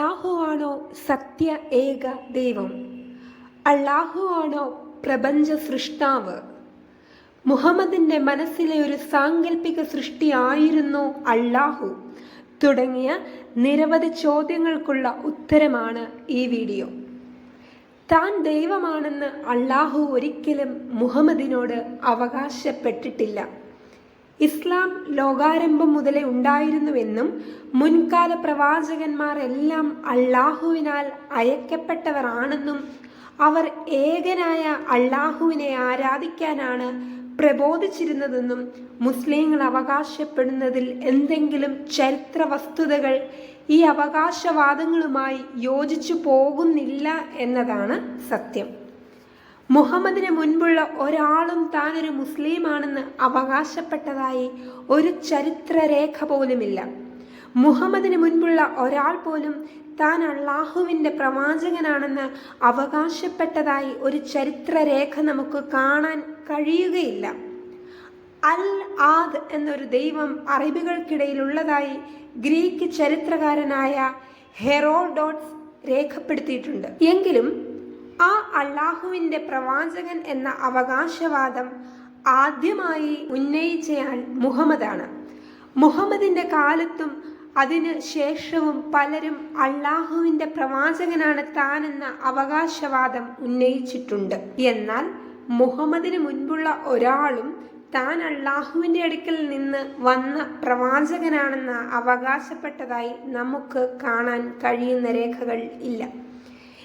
അള്ളാഹുവാണോ സത്യ ഏക ദൈവം? അള്ളാഹുവാണോ പ്രപഞ്ച സൃഷ്ടാവ്? മുഹമ്മദിന്റെ മനസ്സിലെ ഒരു സാങ്കല്പിക സൃഷ്ടിയായിരുന്നു അള്ളാഹു തുടങ്ങിയ നിരവധി ചോദ്യങ്ങൾക്കുള്ള ഉത്തരമാണ് ഈ വീഡിയോ. താൻ ദൈവമാണെന്ന് അള്ളാഹു ഒരിക്കലും മുഹമ്മദിനോട് അവകാശപ്പെട്ടിട്ടില്ല. ഇസ്ലാം ലോകാരംഭം മുതലേ ഉണ്ടായിരുന്നുവെന്നും മുൻകാല പ്രവാചകന്മാർ എല്ലാം അള്ളാഹുവിനാൽ അയക്കപ്പെട്ടവരാണെന്നും അവർ ഏകനായ അള്ളാഹുവിനെ ആരാധിക്കാനാണ് പ്രബോധിച്ചിരുന്നതെന്നും മുസ്ലിങ്ങൾ അവകാശപ്പെടുന്നതിൽ എന്തെങ്കിലും ചരിത്ര വസ്തുതകൾ ഈ അവകാശവാദങ്ങളുമായി യോജിച്ചു പോകുന്നില്ല എന്നതാണ് സത്യം. മുഹമ്മദിന് മുൻപുള്ള ഒരാളും താനൊരു മുസ്ലിമാണെന്ന് അവകാശപ്പെട്ടതായി ഒരു ചരിത്രരേഖ പോലുമില്ല. മുഹമ്മദിന് മുൻപുള്ള ഒരാൾ പോലും താൻ അള്ളാഹുവിന്റെ പ്രവാചകനാണെന്ന് അവകാശപ്പെട്ടതായി ഒരു ചരിത്രരേഖ നമുക്ക് കാണാൻ കഴിയുകയില്ല. അൽ ആദ് എന്നൊരു ദൈവം അറബികൾക്കിടയിലുള്ളതായി ഗ്രീക്ക് ചരിത്രകാരനായ ഹെറോഡോട്സ് രേഖപ്പെടുത്തിയിട്ടുണ്ട്. എങ്കിലും ആ അള്ളാഹുവിന്റെ പ്രവാചകൻ എന്ന അവകാശവാദം ആദ്യമായി ഉന്നയിച്ചയാൾ മുഹമ്മദാണ്. മുഹമ്മദിന്റെ കാലത്തും അതിന് ശേഷവും പലരും അള്ളാഹുവിന്റെ പ്രവാചകനാണ് താനെന്ന അവകാശവാദം ഉന്നയിച്ചിട്ടുണ്ട്. എന്നാൽ മുഹമ്മദിന് മുൻപുള്ള ഒരാളും താൻ അള്ളാഹുവിന്റെ അടുക്കൽ നിന്ന് വന്ന പ്രവാചകനാണെന്ന് അവകാശപ്പെട്ടതായി നമുക്ക് കാണാൻ കഴിയുന്ന രേഖകൾ ഇല്ല.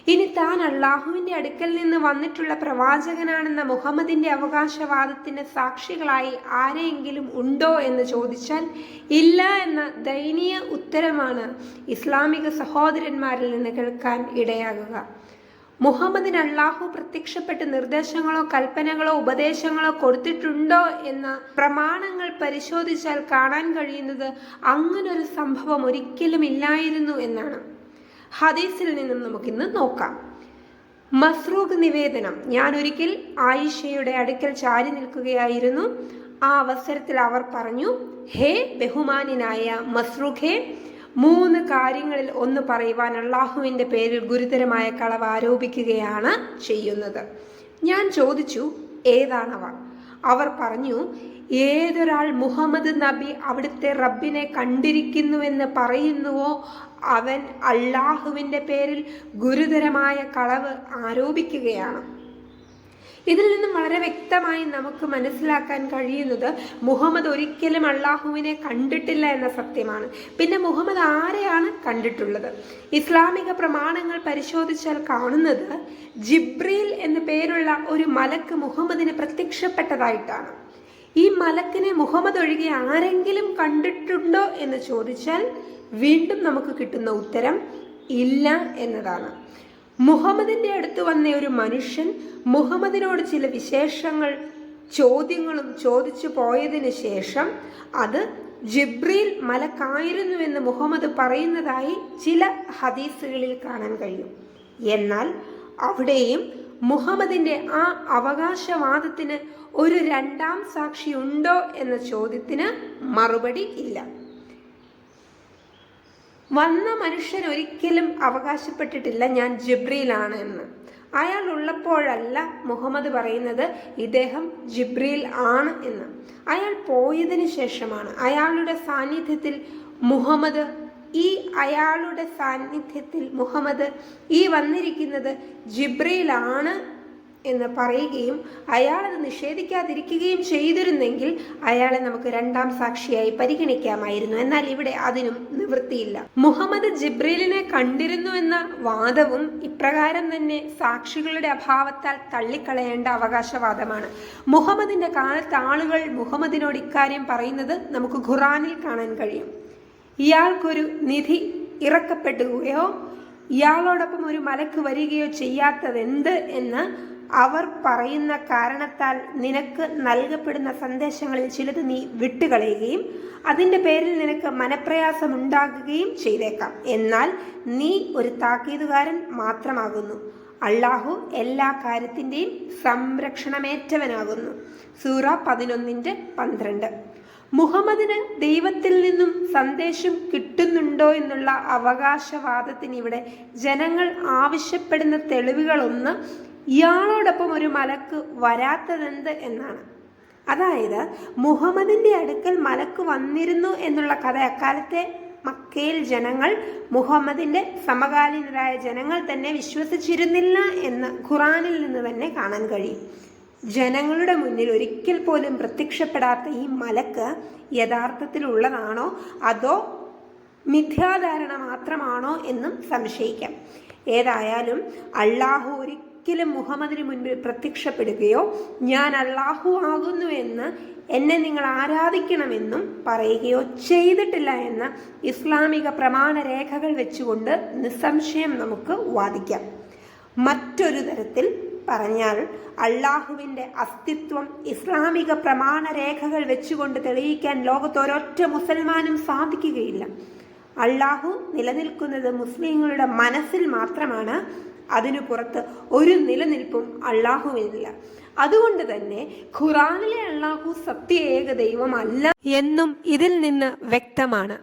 ഇനി താൻ അള്ളാഹുവിന്റെ അടുക്കൽ നിന്ന് വന്നിട്ടുള്ള പ്രവാചകനാണെന്ന മുഹമ്മദിന്റെ അവകാശവാദത്തിന് സാക്ഷികളായി ആരെയെങ്കിലും ഉണ്ടോ എന്ന് ചോദിച്ചാൽ ഇല്ല എന്ന ദയനീയ ഉത്തരമാണ് ഇസ്ലാമിക സഹോദരന്മാരിൽ നിന്ന് കേൾക്കാൻ ഇടയാകുക. മുഹമ്മദിന് അള്ളാഹു പ്രത്യക്ഷപ്പെട്ട് നിർദ്ദേശങ്ങളോ കൽപ്പനകളോ ഉപദേശങ്ങളോ കൊടുത്തിട്ടുണ്ടോ എന്ന പ്രമാണങ്ങൾ പരിശോധിച്ചാൽ കാണാൻ കഴിയുന്നത് അങ്ങനൊരു സംഭവം ഒരിക്കലും ഇല്ലായിരുന്നു എന്നാണ്. ഹദീസിൽ നിന്നും നമുക്ക് ഇന്ന് നോക്കാം. മസ്രൂഖ് നിവേദനം. ഞാൻ ഒരിക്കൽ ആയിഷയുടെ അടുക്കൽ ചാരി നിൽക്കുകയായിരുന്നു. ആ അവസരത്തിൽ അവർ പറഞ്ഞു ഹേ ബഹുമാനായ മസ്രൂഖേ മൂന്ന് കാര്യങ്ങളിൽ ഒന്ന് പറയുവാൻ അള്ളാഹുവിന്റെ പേരിൽ ഗുരുതരമായ കളവ് ആരോപിക്കുകയാണ് ചെയ്യുന്നത്. ഞാൻ ചോദിച്ചു ഏതാണവ? അവർ പറഞ്ഞു ഏതൊരാൾ മുഹമ്മദ് നബി അവിടുത്തെ റബ്ബിനെ കണ്ടിരിക്കുന്നുവെന്ന് പറയുന്നുവോ അവൻ അള്ളാഹുവിന്റെ പേരിൽ ഗുരുതരമായ കളവ് ആരോപിക്കുകയാണ്. ഇതിൽ നിന്നും വളരെ വ്യക്തമായി നമുക്ക് മനസ്സിലാക്കാൻ കഴിയുന്നത് മുഹമ്മദ് ഒരിക്കലും അള്ളാഹുവിനെ കണ്ടിട്ടില്ല എന്ന സത്യമാണ്. പിന്നെ മുഹമ്മദ് ആരെയാണ് കണ്ടിട്ടുള്ളത്? ഇസ്ലാമിക പ്രമാണങ്ങൾ പരിശോധിച്ചാൽ കാണുന്നത് ജിബ്രീൽ എന്ന പേരുള്ള ഒരു മലക്ക് മുഹമ്മദിന് പ്രത്യക്ഷപ്പെട്ടതായിട്ടാണ്. ഈ മലക്കിനെ മുഹമ്മദ് ഒഴികെ ആരെങ്കിലും കണ്ടിട്ടുണ്ടോ എന്ന് ചോദിച്ചാൽ വീണ്ടും നമുക്ക് കിട്ടുന്ന ഉത്തരം ഇല്ല എന്നതാണ്. മുഹമ്മദിന്റെ അടുത്ത് വന്ന ഒരു മനുഷ്യൻ മുഹമ്മദിനോട് ചില വിശേഷങ്ങൾ ചോദ്യങ്ങളും ചോദിച്ചു പോയതിനു ശേഷം അത് ജിബ്രീൽ മലക്കായിരുന്നുവെന്ന് മുഹമ്മദ് പറയുന്നതായി ചില ഹദീസുകളിൽ കാണാൻ കഴിയും. എന്നാൽ അവിടെയും മുഹമ്മദിന്റെ ആ അവകാശവാദത്തിന് ഒരു രണ്ടാം സാക്ഷി ഉണ്ടോ എന്ന ചോദ്യത്തിന് മറുപടി ഇല്ല. വന്ന മനുഷ്യൻ ഒരിക്കലും അവകാശപ്പെട്ടിട്ടില്ല ഞാൻ ജിബ്രിയിലാണ് എന്ന്. അയാൾ ഉള്ളപ്പോഴല്ല മുഹമ്മദ് പറയുന്നത് ഇദ്ദേഹം ജിബ്രിയിൽ ആണ് എന്ന്. അയാൾ പോയതിനു ശേഷമാണ് അയാളുടെ സാന്നിധ്യത്തിൽ മുഹമ്മദ് ഈ അയാളുടെ സാന്നിധ്യത്തിൽ മുഹമ്മദ് ഈ വന്നിരിക്കുന്നത് ജിബ്രയിലാണ് എന്ന് പറയുകയും അയാളെ നിഷേധിക്കാതിരിക്കുകയും ചെയ്തിരുന്നെങ്കിൽ അയാളെ നമുക്ക് രണ്ടാം സാക്ഷിയായി പരിഗണിക്കാമായിരുന്നു. എന്നാൽ ഇവിടെ അതിനും നിവൃത്തിയില്ല. മുഹമ്മദ് ജിബ്രീലിനെ കണ്ടിരുന്നു എന്ന വാദവും ഇപ്രകാരം തന്നെ സാക്ഷികളുടെ അഭാവത്താൽ തള്ളിക്കളയേണ്ട അവകാശവാദമാണ്. മുഹമ്മദിന്റെ കാലത്ത് ആളുകൾ മുഹമ്മദിനോട് ഇക്കാര്യം പറയുന്നത് നമുക്ക് ഖുറാനിൽ കാണാൻ കഴിയും. ഇയാൾക്കൊരു നിധി ഇറക്കപ്പെടുകയോ ഇയാളോടൊപ്പം ഒരു മലക്ക് വരികയോ ചെയ്യാത്തതെന്ത് എന്ന് അവർ പറയുന്ന കാരണത്താൽ നിനക്ക് നൽകപ്പെടുന്ന സന്ദേശങ്ങളിൽ ചിലത് നീ വിട്ടുകളയുകയും അതിന്റെ പേരിൽ നിനക്ക് മനപ്രയാസം ഉണ്ടാകുകയും ചെയ്തേക്കാം. എന്നാൽ നീ ഒരു താക്കീതുകാരൻ മാത്രമാകുന്നു. അള്ളാഹു എല്ലാ കാര്യത്തിന്റെയും സംരക്ഷണമേറ്റവനാകുന്നു. സൂറ പതിനൊന്നിന്റെ പന്ത്രണ്ട്. മുഹമ്മദിന് ദൈവത്തിൽ നിന്നും സന്ദേശം കിട്ടുന്നുണ്ടോ എന്നുള്ള അവകാശവാദത്തിന് ഇവിടെ ജനങ്ങൾ ആവശ്യപ്പെടുന്ന തെളിവുകളൊന്ന് ഇയാളോടൊപ്പം ഒരു മലക്ക് വരാത്തതെന്ത് എന്നാണ്. അതായത് മുഹമ്മദിന്റെ അടുക്കൽ മലക്ക് വന്നിരുന്നു എന്നുള്ള കഥ അക്കാലത്തെ മക്കയിൽ ജനങ്ങൾ മുഹമ്മദിന്റെ സമകാലീനരായ ജനങ്ങൾ തന്നെ വിശ്വസിച്ചിരുന്നില്ല എന്ന് ഖുറാനിൽ നിന്ന് തന്നെ കാണാൻ കഴിയും. ജനങ്ങളുടെ മുന്നിൽ ഒരിക്കൽ പോലും പ്രത്യക്ഷപ്പെടാത്ത ഈ മലക്ക് യഥാർത്ഥത്തിലുള്ളതാണോ? അതോ മിഥ്യാധാരണ മാത്രമാണോ എന്നും സംശയിക്കാം. ഏതായാലും അള്ളാഹു ഒരിക്കലും മുഹമ്മദിന് മുൻപിൽ പ്രത്യക്ഷപ്പെടുകയോ ഞാൻ അള്ളാഹു ആകുന്നു എന്ന് എന്നെ നിങ്ങൾ ആരാധിക്കണമെന്നും പറയുകയോ ചെയ്തിട്ടില്ല എന്ന് ഇസ്ലാമിക പ്രമാണ രേഖകൾ വെച്ചുകൊണ്ട് നിസ്സംശയം നമുക്ക് വാദിക്കാം. മറ്റൊരു തരത്തിൽ പറഞ്ഞാൽ അള്ളാഹുവിന്റെ അസ്തിത്വം ഇസ്ലാമിക പ്രമാണരേഖകൾ വെച്ചുകൊണ്ട് തെളിയിക്കാൻ ലോകത്ത് ഒരൊറ്റ മുസൽമാനും സാധിക്കുകയില്ല. അള്ളാഹു നിലനിൽക്കുന്നത് മുസ്ലിങ്ങളുടെ മനസ്സിൽ മാത്രമാണ് അതിനു പുറത്ത് ഒരു നിലനിൽപ്പും അള്ളാഹുവിനില്ല അതുകൊണ്ട് തന്നെ ഖുറാനിലെ അള്ളാഹു സത്യ ഏക ദൈവമല്ല എന്നും ഇതിൽ നിന്ന് വ്യക്തമാണ്.